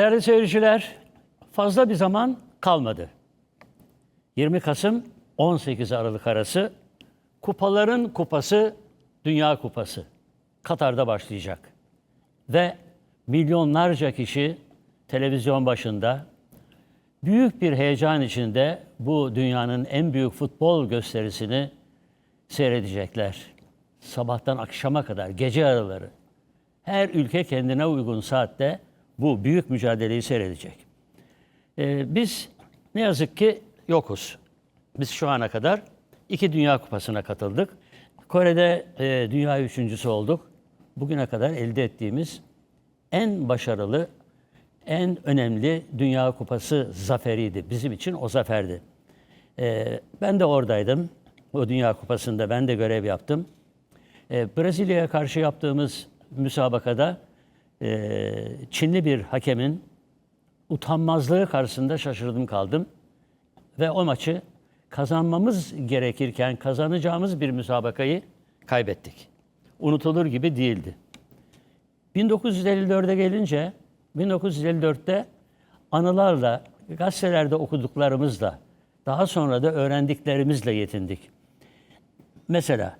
Değerli seyirciler, fazla bir zaman kalmadı. 20 Kasım 18 Aralık arası kupaların kupası Dünya Kupası Katar'da başlayacak. Ve milyonlarca kişi televizyon başında büyük bir heyecan içinde bu dünyanın en büyük futbol gösterisini seyredecekler. Sabahtan akşama kadar, gece araları. Her ülke kendine uygun saatte bu büyük mücadeleyi seyredecek. Ee, biz ne yazık ki yokuz. Biz şu ana kadar iki Dünya Kupası'na katıldık. Kore'de e, dünya üçüncüsü olduk. Bugüne kadar elde ettiğimiz en başarılı, en önemli Dünya Kupası zaferiydi. Bizim için o zaferdi. Ee, ben de oradaydım. O Dünya Kupası'nda ben de görev yaptım. Ee, Brezilya'ya karşı yaptığımız müsabakada e, Çinli bir hakemin utanmazlığı karşısında şaşırdım kaldım. Ve o maçı kazanmamız gerekirken kazanacağımız bir müsabakayı kaybettik. Unutulur gibi değildi. 1954'e gelince 1954'te anılarla, gazetelerde okuduklarımızla, daha sonra da öğrendiklerimizle yetindik. Mesela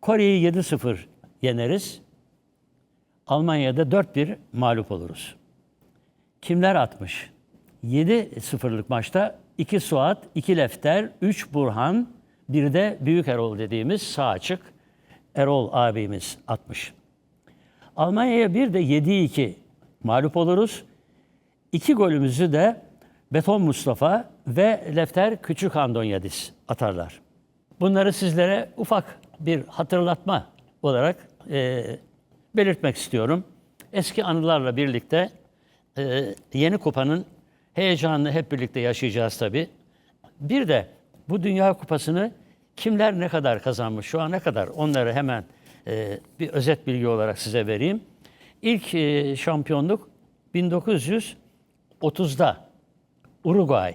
Kore'yi 7-0 yeneriz. Almanya'da 4-1 mağlup oluruz. Kimler atmış? 7-0'lık maçta 2 Suat, 2 Lefter, 3 Burhan, bir de Büyük Erol dediğimiz sağ açık Erol abimiz atmış. Almanya'ya bir de 7-2 mağlup oluruz. İki golümüzü de Beton Mustafa ve Lefter Küçük Andonyadis atarlar. Bunları sizlere ufak bir hatırlatma olarak e, belirtmek istiyorum. Eski anılarla birlikte e, yeni kupanın heyecanını hep birlikte yaşayacağız tabii. Bir de bu Dünya Kupası'nı kimler ne kadar kazanmış, şu ana kadar onları hemen e, bir özet bilgi olarak size vereyim. İlk e, şampiyonluk 1930'da Uruguay.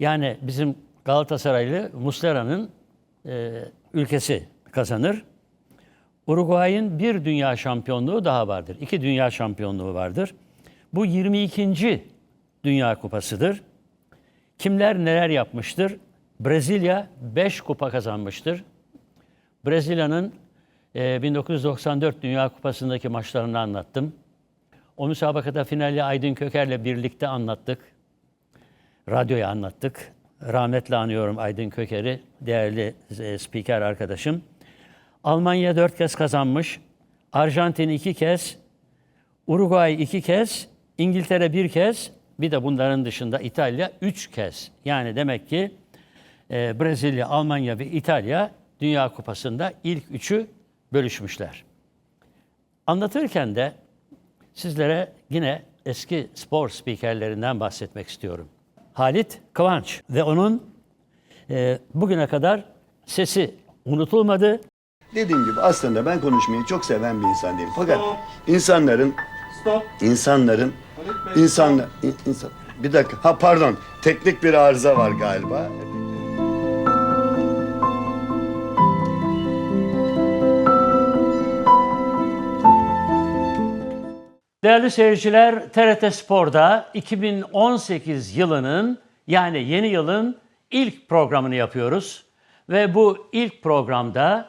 Yani bizim Galatasaraylı Muslera'nın ülkesi kazanır. Uruguay'ın bir dünya şampiyonluğu daha vardır. İki dünya şampiyonluğu vardır. Bu 22. Dünya Kupası'dır. Kimler neler yapmıştır? Brezilya 5 kupa kazanmıştır. Brezilya'nın e, 1994 Dünya Kupası'ndaki maçlarını anlattım. O müsabakada finali Aydın Köker'le birlikte anlattık. Radyoya anlattık. Rahmetle anıyorum Aydın Köker'i, değerli e, spiker arkadaşım. Almanya dört kez kazanmış, Arjantin iki kez, Uruguay iki kez, İngiltere bir kez, bir de bunların dışında İtalya üç kez. Yani demek ki e, Brezilya, Almanya ve İtalya Dünya Kupası'nda ilk üçü bölüşmüşler. Anlatırken de sizlere yine eski spor spikerlerinden bahsetmek istiyorum. Halit Kıvanç ve onun e, bugüne kadar sesi unutulmadı. Dediğim gibi aslında ben konuşmayı çok seven bir insan değilim. Fakat insanların Stop. insanların Bey, insanla in- insan bir dakika. Ha pardon. Teknik bir arıza var galiba. Değerli seyirciler, TRT Spor'da 2018 yılının yani yeni yılın ilk programını yapıyoruz. Ve bu ilk programda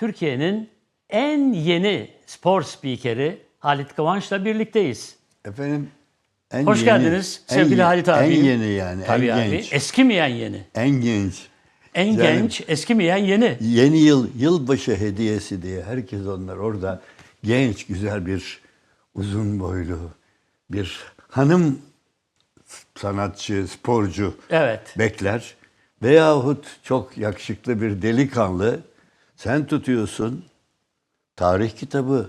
Türkiye'nin en yeni spor spikeri Halit Kıvanç'la birlikteyiz. Efendim en Hoş yeni- geldiniz en sevgili ye- Halit abi. En yeni yani, Tabii en abi. genç. Eskimeyen yeni. En genç. En Canım. genç, eskimeyen yeni. Yeni yıl, yılbaşı hediyesi diye herkes onlar orada genç, güzel bir uzun boylu bir hanım sanatçı, sporcu Evet. bekler. Veyahut çok yakışıklı bir delikanlı sen tutuyorsun tarih kitabı,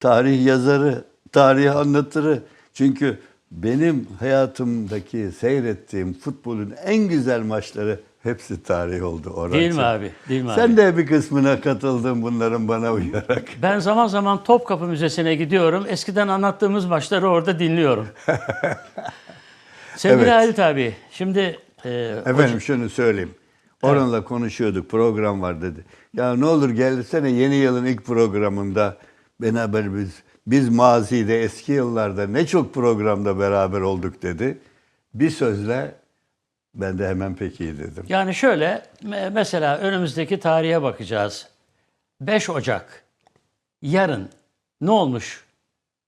tarih yazarı, tarih anlatırı. Çünkü benim hayatımdaki seyrettiğim futbolun en güzel maçları hepsi tarih oldu Orhan. Değil mi abi? Değil mi Sen abi? de bir kısmına katıldın bunların bana uyarak. Ben zaman zaman Topkapı Müzesi'ne gidiyorum. Eskiden anlattığımız maçları orada dinliyorum. Sevgili Evet. Halit abi, şimdi e, Efendim şunu söyleyeyim. Orhan'la konuşuyorduk, program var dedi. Ya ne olur gelsene yeni yılın ilk programında beraber biz Biz mazide eski yıllarda ne çok programda beraber olduk dedi. Bir sözle ben de hemen peki dedim. Yani şöyle me- mesela önümüzdeki tarihe bakacağız. 5 Ocak yarın ne olmuş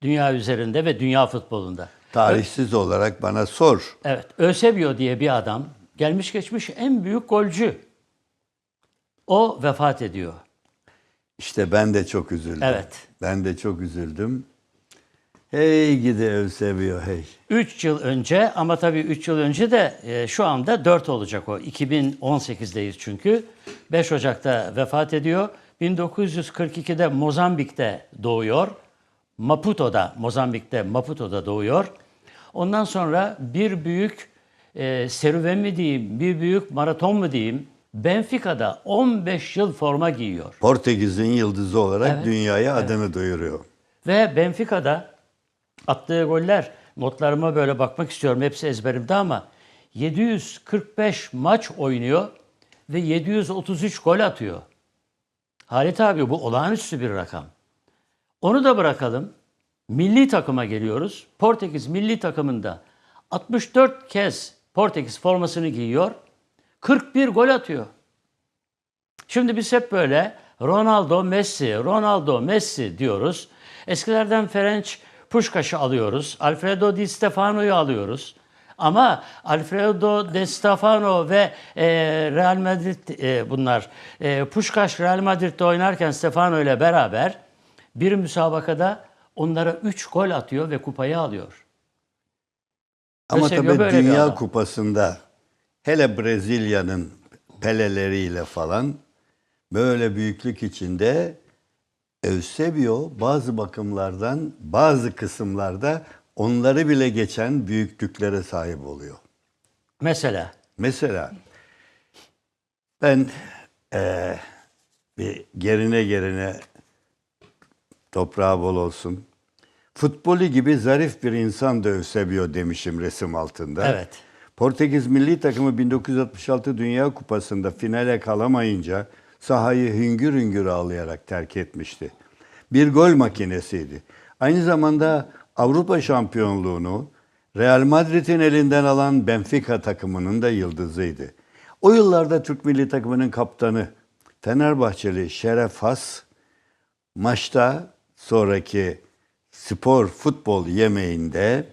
dünya üzerinde ve dünya futbolunda? Tarihsiz olarak bana sor. Evet, Eusebio diye bir adam gelmiş geçmiş en büyük golcü. O vefat ediyor. İşte ben de çok üzüldüm. Evet. Ben de çok üzüldüm. Hey gidi Eusebio hey. 3 yıl önce ama tabii 3 yıl önce de e, şu anda 4 olacak o. 2018'deyiz çünkü. 5 Ocak'ta vefat ediyor. 1942'de Mozambik'te doğuyor. Maputo'da, Mozambik'te Maputo'da doğuyor. Ondan sonra bir büyük e, serüven mi diyeyim, bir büyük maraton mu diyeyim, Benfica'da 15 yıl forma giyiyor. Portekiz'in yıldızı olarak Evet, dünyaya adını duyuruyor. Ve Benfica'da attığı goller, notlarıma böyle bakmak istiyorum. Hepsi ezberimde ama 745 maç oynuyor ve 733 gol atıyor. Halit abi bu olağanüstü bir rakam. Onu da bırakalım. Milli takıma geliyoruz. Portekiz milli takımında 64 kez Portekiz formasını giyiyor. 41 gol atıyor. Şimdi biz hep böyle Ronaldo, Messi, Ronaldo, Messi diyoruz. Eskilerden Ferenc Puşkaş'ı alıyoruz. Alfredo Di Stefano'yu alıyoruz. Ama Alfredo Di Stefano ve e, Real Madrid e, bunlar. E, Puşkaş Real Madrid'de oynarken Stefano ile beraber bir müsabakada onlara 3 gol atıyor ve kupayı alıyor. Ama Eusebio tabii Dünya. Kupası'nda hele Brezilya'nın peleleriyle falan böyle büyüklük içinde Eusebio bazı bakımlardan bazı kısımlarda onları bile geçen büyüklüklere sahip oluyor. Mesela Mesela ben eee, bir gerine gerine toprağı bol olsun. Futbolu gibi zarif bir insan da Eusebio demişim resim altında. Evet. Portekiz milli takımı 1966 Dünya Kupası'nda finale kalamayınca sahayı hüngür hüngür ağlayarak terk etmişti. Bir gol makinesiydi. Aynı zamanda Avrupa şampiyonluğunu Real Madrid'in elinden alan Benfica takımının da yıldızıydı. O yıllarda Türk milli takımının kaptanı Fenerbahçeli Şeref Has maçta sonraki spor futbol yemeğinde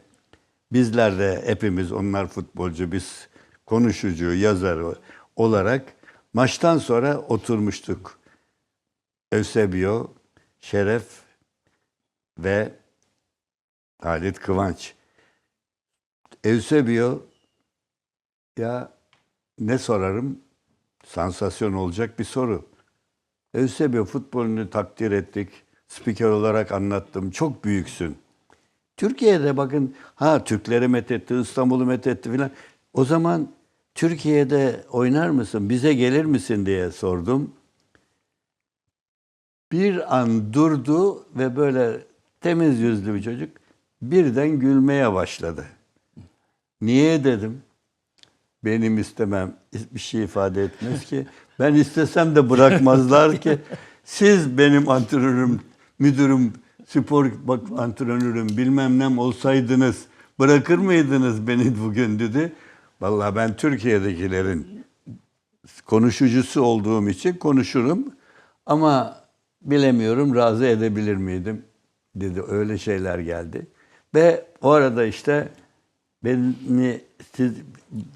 bizler de hepimiz onlar futbolcu biz konuşucu yazar olarak maçtan sonra oturmuştuk. Eusebio, Şeref ve Halit Kıvanç. Eusebio ya ne sorarım? Sansasyon olacak bir soru. Eusebio futbolunu takdir ettik. Spiker olarak anlattım. Çok büyüksün. Türkiye'de bakın ha Türkleri methetti, İstanbul'u methetti filan. O zaman Türkiye'de oynar mısın, bize gelir misin diye sordum. Bir an durdu ve böyle temiz yüzlü bir çocuk birden gülmeye başladı. Niye dedim? Benim istemem bir şey ifade etmez ki. Ben istesem de bırakmazlar ki. Siz benim antrenörüm, müdürüm, spor bak antrenörüm bilmem ne olsaydınız bırakır mıydınız beni bugün dedi. Vallahi ben Türkiye'dekilerin konuşucusu olduğum için konuşurum ama bilemiyorum razı edebilir miydim dedi. Öyle şeyler geldi. Ve o arada işte beni siz,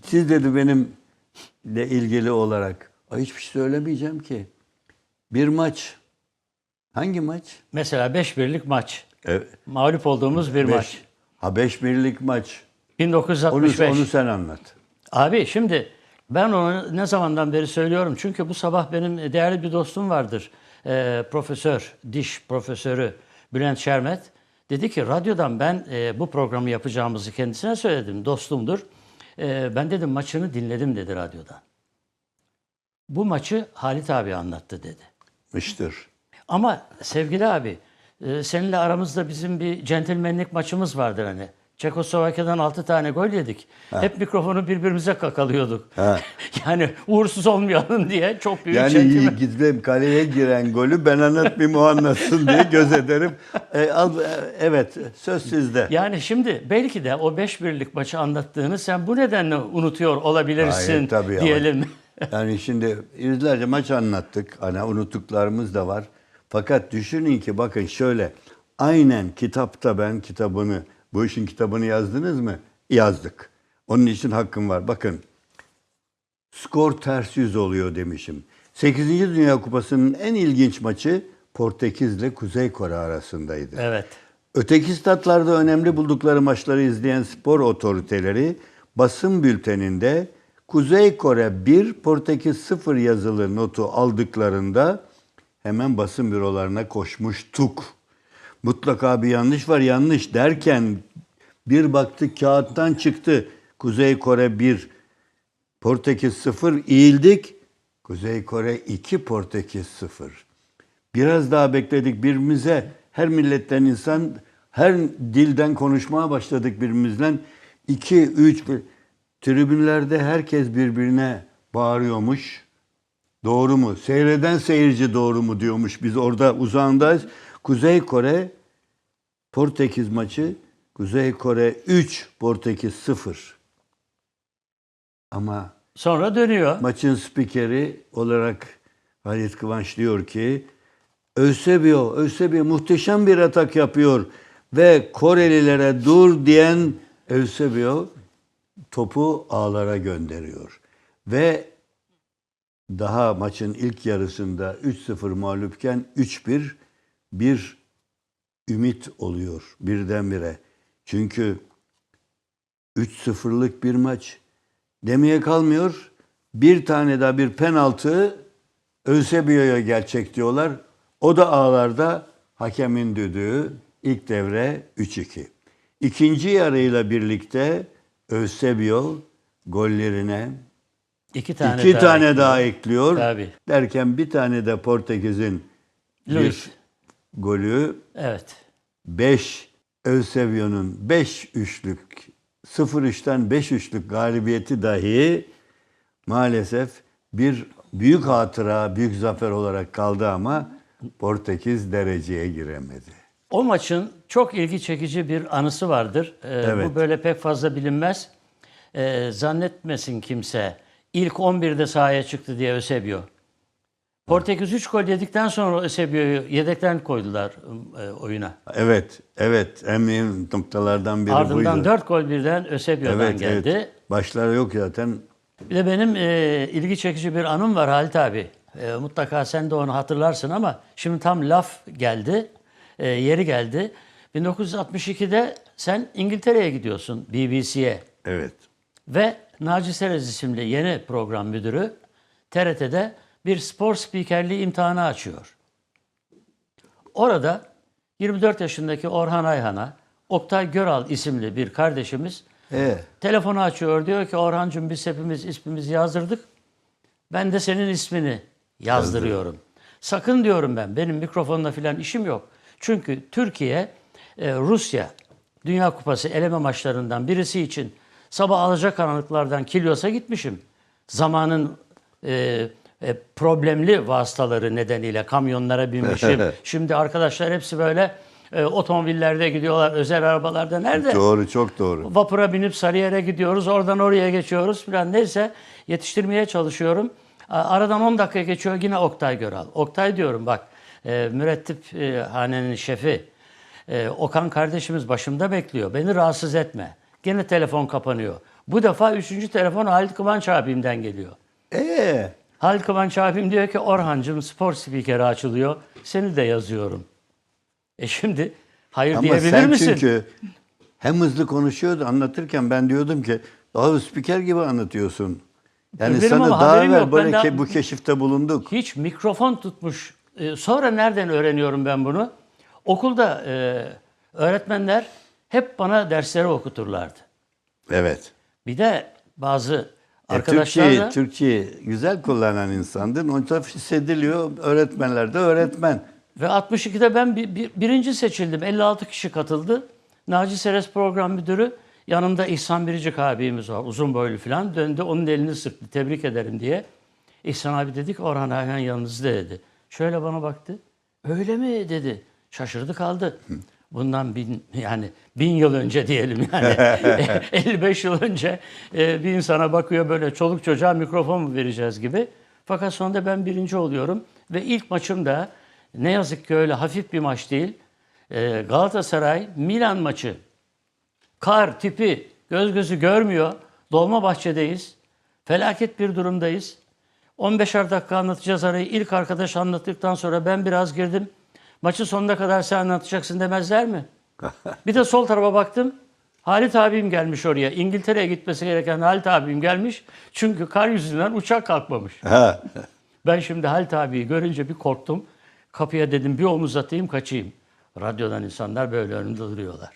siz dedi benimle ilgili olarak hiçbir şey söylemeyeceğim ki. Bir maç. Hangi maç? mesela 5 birlik maç. Evet. Mağlup olduğumuz bir Beş. maç. Ha beş birlik maç. Onu, 1965. onu sen anlat. Abi şimdi ben onu ne zamandan beri söylüyorum. Çünkü bu sabah benim değerli bir dostum vardır. Ee, profesör, diş profesörü Bülent Şermet. Dedi ki radyodan ben e, bu programı yapacağımızı kendisine söyledim. Dostumdur. E, ben dedim maçını dinledim dedi radyodan. Bu maçı Halit abi anlattı dedi. Mıştır. Ama sevgili abi, e, seninle aramızda bizim bir centilmenlik maçımız vardır hani. Çekoslovakya'dan 6 tane gol yedik. Hep mikrofonu birbirimize kakalıyorduk. Ha. yani uğursuz olmayalım diye çok büyük Yani çekimi. gidip kaleye giren golü ben anlatmayayım o anlatsın diye göz ederim. E, al, e, evet söz sizde. Yani şimdi belki de o 5 birlik maçı anlattığını sen bu nedenle unutuyor olabilirsin Hayır, tabii ama- diyelim. Yani şimdi yüzlerce maç anlattık. Hani unuttuklarımız da var. Fakat düşünün ki bakın şöyle. Aynen kitapta ben kitabını, bu işin kitabını yazdınız mı? Yazdık. Onun için hakkım var. Bakın. Skor ters yüz oluyor demişim. 8. Dünya Kupası'nın en ilginç maçı Portekiz'le Kuzey Kore arasındaydı. Evet. Öteki statlarda önemli buldukları maçları izleyen spor otoriteleri basın bülteninde Kuzey Kore 1, Portekiz 0 yazılı notu aldıklarında hemen basın bürolarına koşmuştuk. Mutlaka bir yanlış var yanlış derken bir baktık kağıttan çıktı. Kuzey Kore 1, Portekiz 0 eğildik. Kuzey Kore 2, Portekiz 0. Biraz daha bekledik birbirimize. Her milletten insan, her dilden konuşmaya başladık birbirimizle. 2, 3, tribünlerde herkes birbirine bağırıyormuş. Doğru mu? Seyreden seyirci doğru mu diyormuş. Biz orada uzağındayız. Kuzey Kore Portekiz maçı Kuzey Kore 3 Portekiz 0. Ama Sonra dönüyor. maçın spikeri olarak Halit Kıvanç diyor ki Eusebio, Eusebio muhteşem bir atak yapıyor ve Korelilere dur diyen Eusebio topu ağlara gönderiyor. Ve daha maçın ilk yarısında 3-0 mağlupken 3-1 bir ümit oluyor birdenbire. Çünkü 3-0'lık bir maç. Demeye kalmıyor. Bir tane daha bir penaltı Eusebio'ya gerçek diyorlar. O da ağlarda hakemin düdüğü ilk devre 3-2. İkinci yarıyla birlikte Eusebio gollerine İki tane iki daha tane ekliyor. daha ekliyor. Tabii. Derken bir tane de Portekiz'in Luis. bir golü Evet. 5 Eusebio'nun 5 üçlük 0-3'ten 5 üçlük galibiyeti dahi maalesef bir büyük hatıra, büyük zafer olarak kaldı ama Portekiz dereceye giremedi. O maçın çok ilgi çekici bir anısı vardır. Ee, Evet. Bu böyle pek fazla bilinmez. Ee, zannetmesin kimse ilk 11'de sahaya çıktı diye Eusebio. Portekiz 3 gol yedikten sonra Eusebio'yu yedekten koydular e, oyuna. Evet, evet. En mühim noktalardan biri Ardından buydu. 4 gol birden Eusebio'dan evet, geldi. evet. Başları yok zaten. Bir de benim e, ilgi çekici bir anım var Halit abi. E, mutlaka sen de onu hatırlarsın ama şimdi tam laf geldi, e, yeri geldi. 1962'de sen İngiltere'ye gidiyorsun BBC'ye Evet. ve Naci Serez isimli yeni program müdürü TRT'de bir spor spikerliği imtihanı açıyor. Orada 24 yaşındaki Orhan Ayhan'a Oktay Göral isimli bir kardeşimiz E, Telefonu açıyor diyor ki Orhancığım biz hepimiz ismimizi yazdırdık. Ben de senin ismini yazdırıyorum. Sakın diyorum ben benim mikrofonla filan işim yok. Çünkü Türkiye e, Rusya Dünya Kupası eleme maçlarından birisi için sabah alacakaranlıklardan Kilyos'a gitmişim. Zamanın e, e, problemli vasıtaları nedeniyle kamyonlara binmişim. Şimdi arkadaşlar hepsi böyle e, otomobillerde gidiyorlar, özel arabalarda. Nerede? doğru, çok doğru. Vapura binip Sarıyer'e gidiyoruz. Oradan oraya geçiyoruz falan. Neyse yetiştirmeye çalışıyorum. Aradan 10 dakika geçiyor yine Oktay Göral. Oktay diyorum bak e, mürettip e, hanenin şefi e, Okan kardeşimiz başımda bekliyor. Beni rahatsız etme. Gene telefon kapanıyor. Bu defa üçüncü telefon Halit Kıvanç abimden geliyor. E, Halit Kıvanç abim diyor ki Orhancığım spor spikeri açılıyor. Seni de yazıyorum. E şimdi hayır ama diyebilir sen misin? çünkü hem hızlı konuşuyordu anlatırken ben diyordum ki daha spiker gibi anlatıyorsun. Yani Benim sana daha evvel yok. böyle daha- bu keşifte bulunduk. Hiç mikrofon tutmuş. Ee, Sonra nereden öğreniyorum ben bunu? Okulda e, öğretmenler hep bana dersleri okuturlardı. Evet. Bir de bazı E, arkadaşlar Türkçeyi, da Türkçeyi güzel kullanan insandın. Onun için hissediliyor. Öğretmenler de öğretmen. ve 62'de ben bir, bir- birinci seçildim. 56 kişi katıldı. Naci Seres program müdürü yanımda İhsan Biricik abimiz var. Uzun boylu falan. Döndü onun elini sıktı. Tebrik ederim diye. İhsan abi dedik Orhan Ayhan yanınızda dedi. Şöyle bana baktı. Öyle mi dedi. Şaşırdı kaldı. Bundan bin yani bin yıl önce diyelim yani 55 yıl önce e, bir insana bakıyor böyle çoluk çocuğa mikrofon mu vereceğiz gibi. Fakat sonunda ben birinci oluyorum ve ilk maçım da ne yazık ki öyle hafif bir maç değil. E, Galatasaray Milan maçı. Kar tipi göz gözü görmüyor. Dolma bahçedeyiz. Felaket bir durumdayız. 15'er dakika anlatacağız arayı. İlk arkadaş anlattıktan sonra ben biraz girdim. Maçı sonuna kadar sen anlatacaksın demezler mi? bir de sol tarafa baktım. Halit abim gelmiş oraya. İngiltere'ye gitmesi gereken Halit abim gelmiş. Çünkü kar yüzünden uçak kalkmamış. Ben şimdi Halit abiyi görünce bir korktum. Kapıya dedim bir omuz atayım kaçayım. Radyodan insanlar böyle önümde duruyorlar.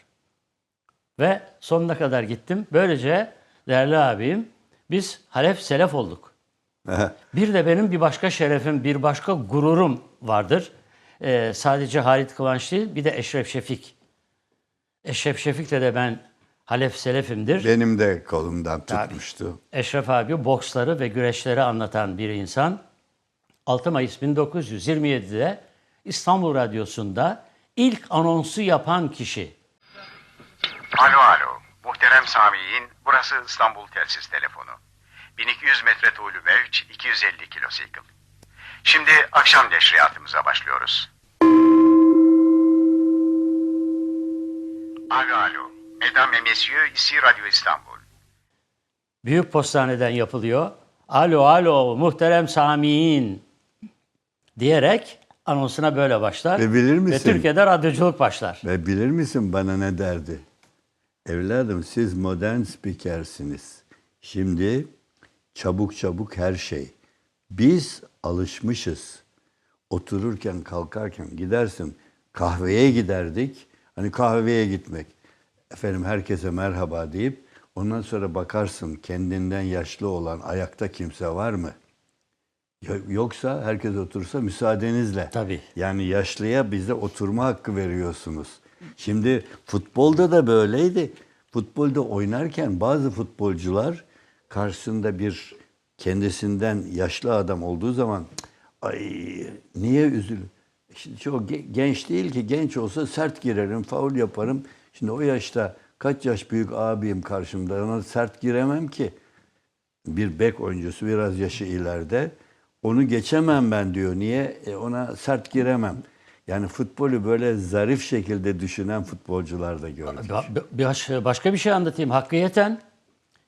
Ve sonuna kadar gittim. Böylece değerli abim biz Halef Selef olduk. Bir de benim bir başka şerefim, bir başka gururum vardır. Ee, sadece Halit Kıvanç değil, bir de Eşref Şefik. Eşref Şefik'le de ben Halef Selefimdir. Benim de kolumdan tutmuştu. Eşref abi boksları ve güreşleri anlatan bir insan. 6 Mayıs 1927'de İstanbul Radyosu'nda ilk anonsu yapan kişi. Alo alo. Muhterem Sami'in burası İstanbul telsiz telefonu. 1200 metre tuğlu mevç 250 kilosikl. Şimdi akşam neşriyatımıza başlıyoruz. Alo alo. Mesdames et messieurs ici Radio İstanbul. Büyük postaneden yapılıyor. Alo alo muhterem Sami'in diyerek anonsuna böyle başlar. Ve bilir misin? Ve Türkiye'de radyoculuk başlar. Ve bilir misin bana ne derdi? Evladım siz modern spikersiniz. Şimdi çabuk çabuk her şey. Biz alışmışız. Otururken kalkarken gidersin kahveye giderdik. Hani kahveye gitmek. Efendim herkese merhaba deyip ondan sonra bakarsın kendinden yaşlı olan ayakta kimse var mı? Yo- Yoksa herkes otursa müsaadenizle. Tabii. Yani yaşlıya bize oturma hakkı veriyorsunuz. Şimdi futbolda da böyleydi. Futbolda oynarken bazı futbolcular karşısında bir kendisinden yaşlı adam olduğu zaman ay niye üzülür? Şimdi çok ge- genç değil ki genç olsa sert girerim, faul yaparım. Şimdi o yaşta kaç yaş büyük abim karşımda ona sert giremem ki bir bek oyuncusu biraz yaşı ileride. Onu geçemem ben diyor. Niye? E ona sert giremem. Yani futbolu böyle zarif şekilde düşünen futbolcular da gördük. Ba- baş- başka bir şey anlatayım. Hakkı Yeten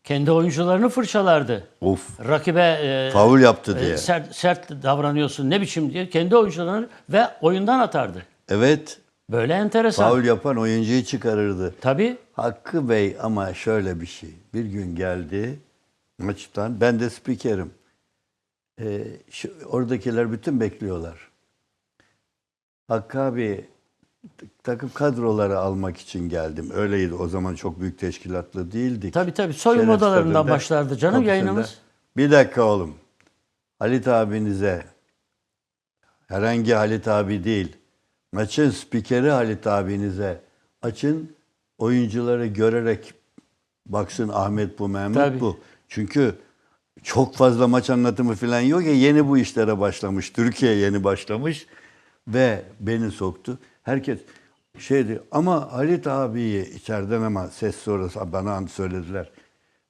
kendi oyuncularını fırçalardı. Of. Rakibe e, Faul yaptı e, diye. sert, sert davranıyorsun ne biçim diye kendi oyuncularını ve oyundan atardı. Evet. Böyle enteresan. Faul yapan oyuncuyu çıkarırdı. Tabii. Hakkı Bey ama şöyle bir şey. Bir gün geldi maçtan. Ben de spikerim. Ee, şu, oradakiler bütün bekliyorlar. Hakkı abi takım kadroları almak için geldim. Öyleydi. O zaman çok büyük teşkilatlı değildik. Tabii tabii. Soyunma Şeref odalarından başlardı canım kapısında. yayınımız. Bir dakika oğlum. Halit abinize herhangi Halit abi değil. Maçın spikeri Halit abinize açın. Oyuncuları görerek baksın Ahmet bu, Mehmet Tabii. bu. Çünkü çok fazla maç anlatımı falan yok ya yeni bu işlere başlamış. Türkiye yeni başlamış ve beni soktu. Herkes şeydi ama Halit abiyi içeriden ama ses sonrası bana söylediler.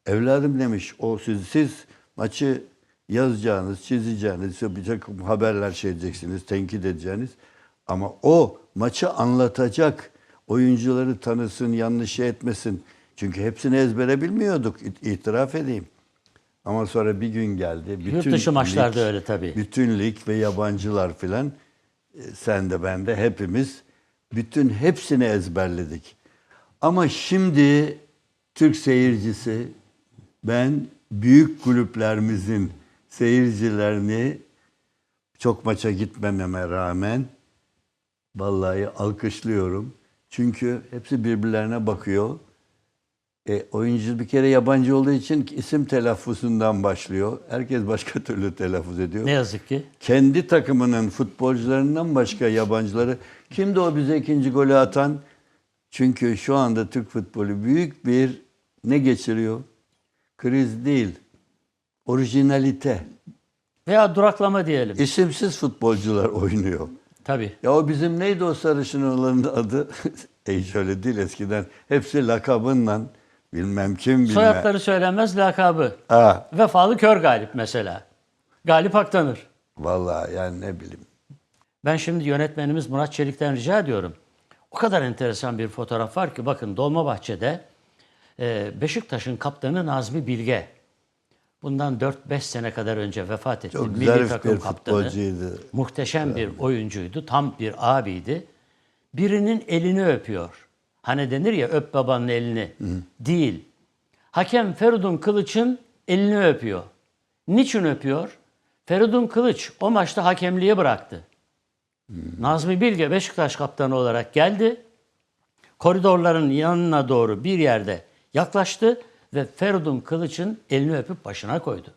Evladım demiş o siz, siz maçı yazacağınız, çizeceğiniz, bir takım haberler şey edeceksiniz, tenkit edeceğiniz. Ama o maçı anlatacak, oyuncuları tanısın, yanlış şey etmesin. Çünkü hepsini ezbere bilmiyorduk, it- itiraf edeyim. Ama sonra bir gün geldi. Bütün dışı maçlarda öyle tabii. Bütün lig ve yabancılar filan, e, sen de ben de hepimiz, bütün hepsini ezberledik. Ama şimdi Türk seyircisi, ben büyük kulüplerimizin seyircilerini çok maça gitmememe rağmen vallahi alkışlıyorum. Çünkü hepsi birbirlerine bakıyor. E, oyuncu bir kere yabancı olduğu için isim telaffuzundan başlıyor. Herkes başka türlü telaffuz ediyor. Ne yazık ki. Kendi takımının futbolcularından başka yabancıları kimdi o bize ikinci golü atan? Çünkü şu anda Türk futbolu büyük bir ne geçiriyor? Kriz değil, orijinalite. Veya duraklama diyelim. İsimsiz futbolcular oynuyor. Tabii. Ya o bizim neydi o sarışın olanın adı? e şöyle değil eskiden. Hepsi lakabınla bilmem kim bilmem. Soyadları söylenmez lakabı. Ha, Vefalı Kör Galip mesela. Galip Aktanır. vallahi yani ne bileyim. Ben şimdi yönetmenimiz Murat Çelik'ten rica ediyorum. O kadar enteresan bir fotoğraf var ki bakın Dolmabahçe'de e, Beşiktaş'ın kaptanı Nazmi Bilge. Bundan 4-5 sene kadar önce vefat etti. Çok Milli takım bir kaptanı. futbolcuydu. Muhteşem bir oyuncuydu. Tam bir abiydi. Birinin elini öpüyor. Hani denir ya öp babanın elini. Değil. Hakem Feridun Kılıç'ın elini öpüyor. Niçin öpüyor? Feridun Kılıç o maçta hakemliği bıraktı. Nazmi Bilge Beşiktaş kaptanı olarak geldi. Koridorların yanına doğru bir yerde yaklaştı ve Feridun Kılıç'ın elini öpüp başına koydu.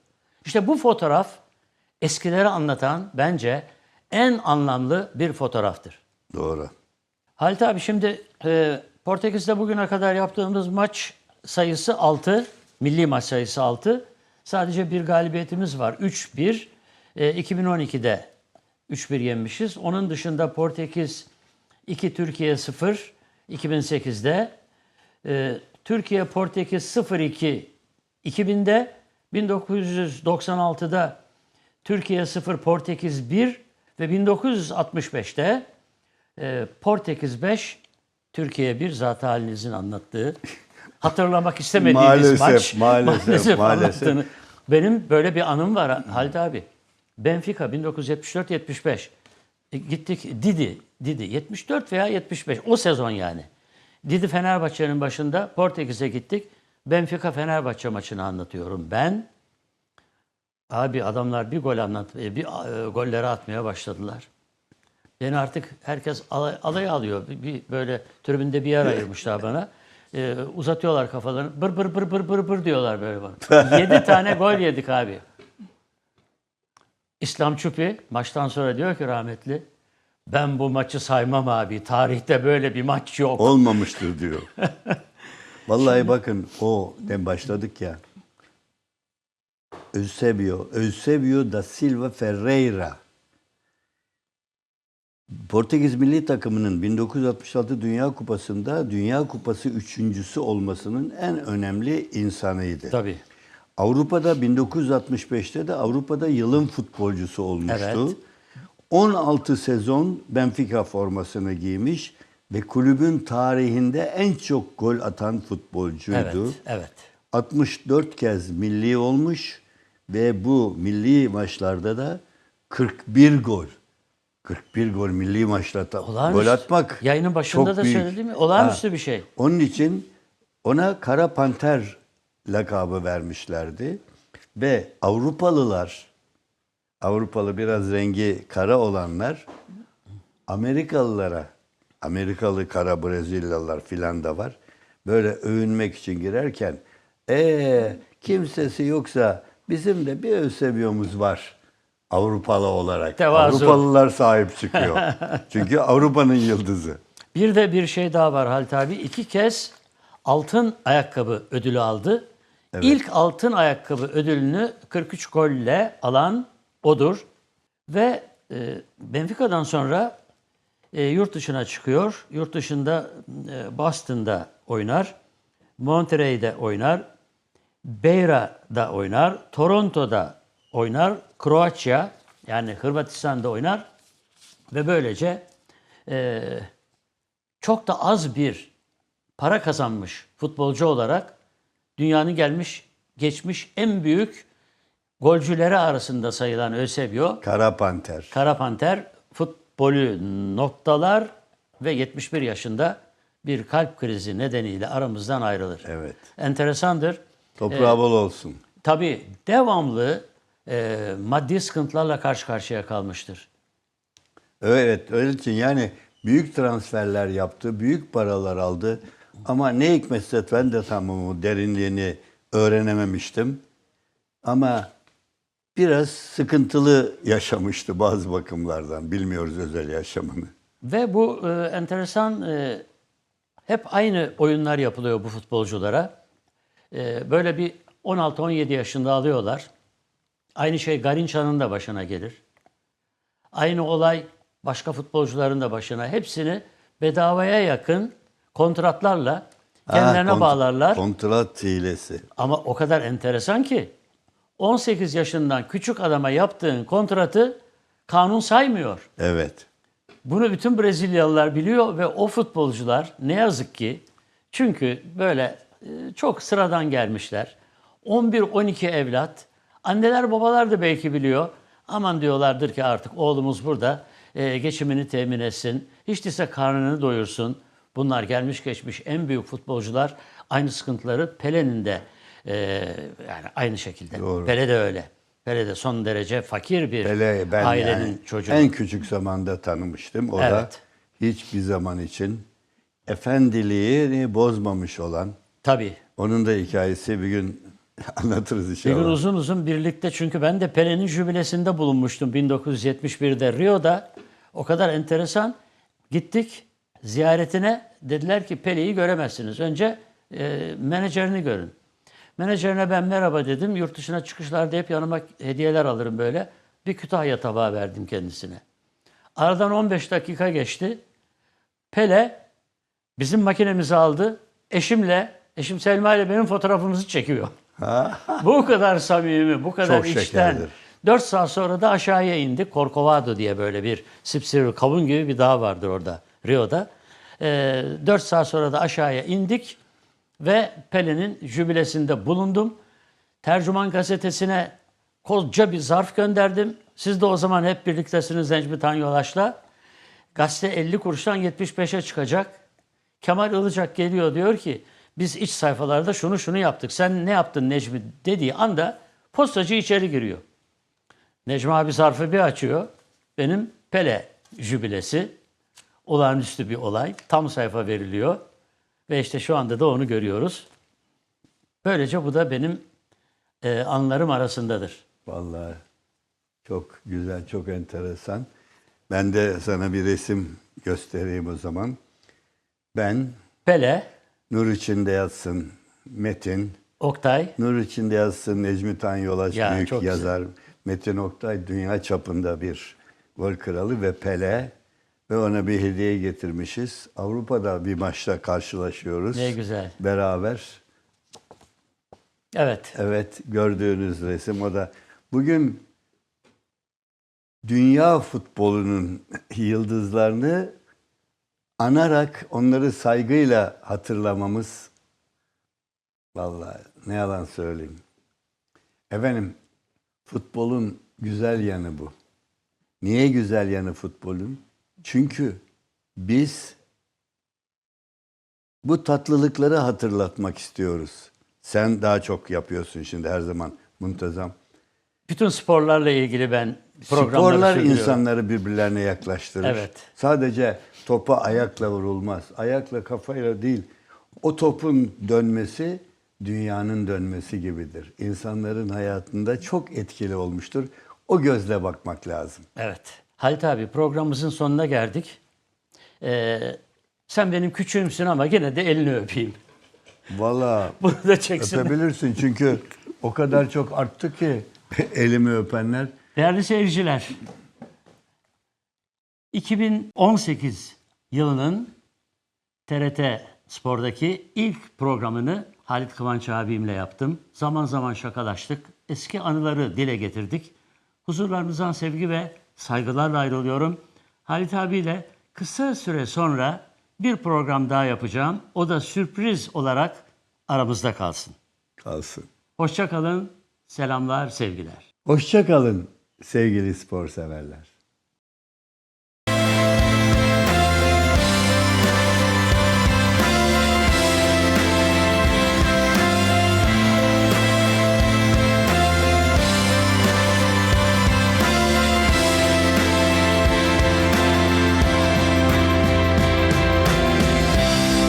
İşte bu fotoğraf eskileri anlatan bence en anlamlı bir fotoğraftır. Doğru. Halit abi şimdi e, Portekiz'de bugüne kadar yaptığımız maç sayısı 6. Milli maç sayısı 6. Sadece bir galibiyetimiz var. 3-1. E, 2012'de 3-1 yenmişiz. Onun dışında Portekiz 2, Türkiye 0. 2008'de. E, Türkiye Portekiz 0-2 2000'de. 1996'da Türkiye 0, Portekiz 1 ve 1965'te e, Portekiz 5, Türkiye 1 zaten halinizin anlattığı. Hatırlamak istemediğiniz Maalesef, maç. maalesef, maalesef. anlattığını. Benim böyle bir anım var Halit abi. Benfica 1974-75. E, gittik Didi, Didi 74 veya 75 o sezon yani. Didi Fenerbahçe'nin başında Portekiz'e gittik. Benfica Fenerbahçe maçını anlatıyorum ben. Abi adamlar bir gol anlat, e, bir e, golleri atmaya başladılar. Beni artık herkes alay, alay alıyor. Bir, bir böyle tribünde bir yer ayırmışlar bana. Ee, uzatıyorlar kafalarını. Bır bır bır bır bır bır diyorlar böyle bana. Yedi tane gol yedik abi. İslam Çupi maçtan sonra diyor ki rahmetli ben bu maçı saymam abi. Tarihte böyle bir maç yok. Olmamıştır diyor. Vallahi bakın o ne başladık ya. Eusebio, Eusebio da Silva Ferreira. Portekiz milli takımının 1966 Dünya Kupası'nda Dünya Kupası üçüncüsü olmasının en önemli insanıydı. Tabii. Avrupa'da 1965'te de Avrupa'da yılın futbolcusu olmuştu. Evet. 16 sezon Benfica formasını giymiş ve kulübün tarihinde en çok gol atan futbolcuydu. Evet. Evet. 64 kez milli olmuş ve bu milli maçlarda da 41 gol. 41 gol milli maçlarda Olağanüstü. gol atmak. Yayının başında çok da büyük. söyledim mi? Olağanüstü Ha. bir şey. Onun için ona Kara Panter lakabı vermişlerdi. Ve Avrupalılar, Avrupalı biraz rengi kara olanlar Amerikalılara, Amerikalı kara Brezilyalılar filan da var. Böyle övünmek için girerken ee kimsesi yoksa bizim de bir Eusebio'muz var Avrupalı olarak. Tevazu. Avrupalılar sahip çıkıyor. Çünkü Avrupa'nın yıldızı. Bir de bir şey daha var Halit abi. İki kez altın ayakkabı ödülü aldı. İlk altın ayakkabı ödülünü 43 golle alan odur. Ve e, Benfica'dan sonra e, yurt dışına çıkıyor. Yurt dışında e, Boston'da oynar. Monterrey'de oynar. Beyra'da oynar. Toronto'da oynar. Kroaçya yani Hırvatistan'da oynar. Ve böylece e, çok da az bir para kazanmış futbolcu olarak dünyanın gelmiş geçmiş en büyük golcüleri arasında sayılan Eusebio, Kara Panter. Kara Panter futbolü noktalar ve 71 yaşında bir kalp krizi nedeniyle aramızdan ayrılır. Evet. Enteresandır. Toprağı bol olsun. Tabii devamlı e, maddi sıkıntılarla karşı karşıya kalmıştır. Evet, öyle için yani büyük transferler yaptı, büyük paralar aldı. Ama ne hikmetse ben de tam o derinliğini öğrenememiştim. Ama biraz sıkıntılı yaşamıştı bazı bakımlardan. Bilmiyoruz özel yaşamını. Ve bu e, enteresan e, Hep aynı oyunlar yapılıyor bu futbolculara. Ee, böyle bir 16-17 yaşında alıyorlar. Aynı şey Garinça'nın da başına gelir. Aynı olay başka futbolcuların da başına. Hepsini bedavaya yakın kontratlarla kendilerine Ha, kont- bağlarlar. Kontrat hilesi. Ama o kadar enteresan ki 18 yaşından küçük adama yaptığın kontratı kanun saymıyor. Evet. Bunu bütün Brezilyalılar biliyor ve o futbolcular ne yazık ki çünkü böyle e, çok sıradan gelmişler. 11-12 evlat. Anneler babalar da belki biliyor. Aman diyorlardır ki artık oğlumuz burada e, geçimini temin etsin. Hiç değilse karnını doyursun. Bunlar gelmiş geçmiş en büyük futbolcular aynı sıkıntıları Pele'nin de e, yani aynı şekilde. Doğru. Pele de öyle. Pele de son derece fakir bir Pele ben ailenin yani çocuğu. en küçük zamanda tanımıştım. O da Evet. hiçbir zaman için efendiliğini bozmamış olan. Tabii. Onun da hikayesi bir gün anlatırız Bir inşallah. gün uzun uzun birlikte çünkü ben de Pele'nin jübilesinde bulunmuştum 1971'de Rio'da. O kadar enteresan. Gittik ziyaretine dediler ki Pele'yi göremezsiniz. Önce e, menajerini görün. Menajerine ben merhaba dedim. Yurt dışına çıkışlarda hep yanıma hediyeler alırım böyle. Bir Kütahya tabağı verdim kendisine. Aradan 15 dakika geçti. Pele bizim makinemizi aldı. Eşimle, eşim Selma ile benim fotoğrafımızı çekiyor. bu kadar samimi, bu kadar Çok içten. şekerdir. 4 saat sonra da aşağıya indik. Corcovado diye böyle bir sipsiri kavun gibi bir dağ vardır orada Rio'da. Ee, 4 saat sonra da aşağıya indik ve Pele'nin jübilesinde bulundum. Tercüman gazetesine koca bir zarf gönderdim. Siz de o zaman hep birliktesiniz Necmi Tan Yolaş'la. Gazete 50 kuruştan 75'e çıkacak. Kemal Ilıcak geliyor diyor ki biz iç sayfalarda şunu şunu yaptık. Sen ne yaptın Necmi dediği anda postacı içeri giriyor. Necmi abi zarfı bir açıyor. Benim Pele jübilesi. Olağanüstü bir olay. Tam sayfa veriliyor. Ve işte şu anda da onu görüyoruz. Böylece bu da benim e, anlarım arasındadır. Vallahi çok güzel, çok enteresan. Ben de sana bir resim göstereyim o zaman. Ben Pele, Nur içinde yatsın Metin, Oktay, Nur içinde yazsın Necmi Tan Yolaç Ya, büyük çok güzel. yazar. Metin Oktay dünya çapında bir gol kralı ve Pele ve ona bir hediye getirmişiz. Avrupa'da bir maçta karşılaşıyoruz. Ne güzel. Beraber. evet. Evet gördüğünüz resim o da. Bugün dünya futbolunun yıldızlarını anarak onları saygıyla hatırlamamız vallahi ne yalan söyleyeyim. Efendim futbolun güzel yanı bu. Niye güzel yanı futbolun? Çünkü biz bu tatlılıkları hatırlatmak istiyoruz. Sen daha çok yapıyorsun şimdi her zaman muntazam. Bütün sporlarla ilgili ben Sporlar insanları birbirlerine yaklaştırır. Evet. Sadece topa ayakla vurulmaz. Ayakla kafayla değil. O topun dönmesi dünyanın dönmesi gibidir. İnsanların hayatında çok etkili olmuştur. O gözle bakmak lazım. Evet. Halit abi programımızın sonuna geldik. Ee, sen benim küçüğümsün ama gene de elini öpeyim. Vallahi Bunu da çeksin. öpebilirsin çünkü o kadar çok arttı ki elimi öpenler. Değerli seyirciler, 2018 yılının TRT Spor'daki ilk programını Halit Kıvanç abimle yaptım. Zaman zaman şakalaştık. Eski anıları dile getirdik. Huzurlarınızdan sevgi ve saygılarla ayrılıyorum. Halit abiyle kısa süre sonra bir program daha yapacağım. O da sürpriz olarak aramızda kalsın. Kalsın. Hoşça kalın. Selamlar, sevgiler. Hoşça kalın sevgili spor severler.